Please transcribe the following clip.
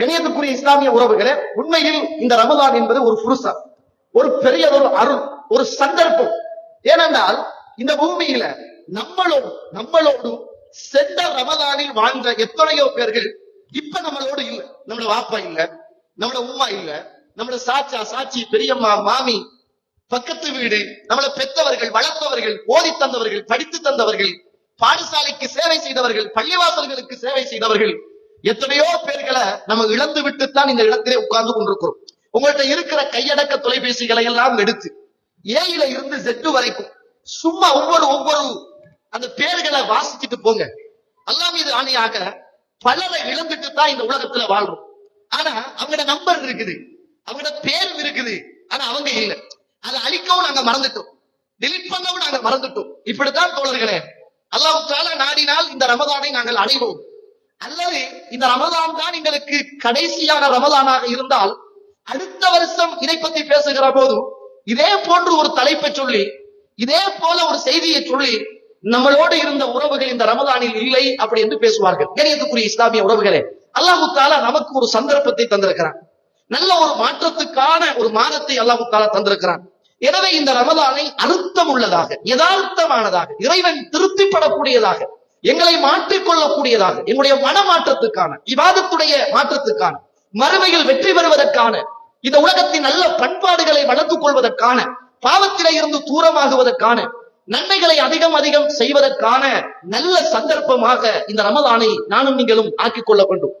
கணியத்துக்குரிய இஸ்லாமிய உறவுகளே உண்மையில் இந்த ரமதான் என்பது ஒரு புருஷம் ஒரு பெரிய ஒரு அருள் ஒரு சந்தர்ப்பம். ஏனென்றால் இந்த பூமியில நம்மளோடு நம்மளோடு சென்ற ரமதானில் வாழ்ந்த எத்தனையோ பேர்கள் இப்ப நம்மளோடு இல்ல. நம்மளோட வாப்பா இல்ல நம்மளோட உமா இல்ல நம்மளோட சாச்சா சாச்சி பெரியம்மா மாமி பக்கத்து வீடு நம்மளை பெற்றவர்கள் வளர்த்தவர்கள் ஓதி தந்தவர்கள் படித்து தந்தவர்கள் பாடசாலைக்கு சேவை செய்தவர்கள் பள்ளிவாசல்களுக்கு சேவை செய்தவர்கள் எத்தனையோ பேர்களை நம்ம இழந்து விட்டுத்தான் இந்த இடத்திலே உட்கார்ந்து கொண்டிருக்கிறோம். உங்கள்ட்ட இருக்கிற கையடக்க தொலைபேசிகளை எல்லாம் எடுத்து ஏயில இருந்து செட்டு வரைக்கும் சும்மா ஒவ்வொரு ஒவ்வொரு அந்த பேர்களை வாசிச்சுட்டு போங்க. எல்லாம் இது ஆணையாக பலரை இழந்துட்டு தான் இந்த உலகத்துல வாழ்றோம். ஆனா அவங்களோட நம்பர் இருக்குது. அவங்களோட பேர் இருக்குது. ஆனா அவங்க இல்ல. அதை அழிக்கவும் நாங்க மறந்துட்டோம். delete பண்ணவும் நாங்க மறந்துட்டோம். இப்படித்தான் தோழர்களே அல்லாஹ் நாடினால் இந்த ரமதானை நாங்கள் அடைவோம். அல்லது இந்த ரமதான் தான் எங்களுக்கு கடைசியான ரமதானாக இருந்தால் அடுத்த வருஷம் இதை பத்தி பேசுகிற போது இதே போன்று ஒரு தலைப்பை சொல்லி இதே போல ஒரு செய்தியை சொல்லி நம்மளோடு இருந்த உறவுகள் இந்த ரமதானில் இல்லை அப்படி என்று பேசுவார்கள். கணியத்துக்குரிய இஸ்லாமிய உறவுகளே அல்லாஹு தாலா நமக்கு ஒரு சந்தர்ப்பத்தை தந்திருக்கிறான். நல்ல ஒரு மாற்றத்துக்கான ஒரு மாதத்தை அல்லாஹு தாலா தந்திருக்கிறான். எனவே இந்த ரமதானை அர்த்தம் உள்ளதாக யதார்த்தமானதாக இறைவன் திருப்திப்படக்கூடியதாக எங்களை மாற்றிக்கொள்ளக்கூடியதாக எங்களுடைய மனமாற்றத்துக்கான விவாதத்துடைய மாற்றத்துக்கான மறுமையில் வெற்றி பெறுவதற்கான இந்த உலகத்தின் நல்ல பண்பாடுகளை வளர்த்துக் கொள்வதற்கான பாவத்திலே இருந்து தூரமாகுவதற்கான நன்மைகளை அதிகம் அதிகம் செய்வதற்கான நல்ல சந்தர்ப்பமாக இந்த ரமதானை நானும் நீங்களும் ஆக்கிக் கொள்ள வேண்டும்.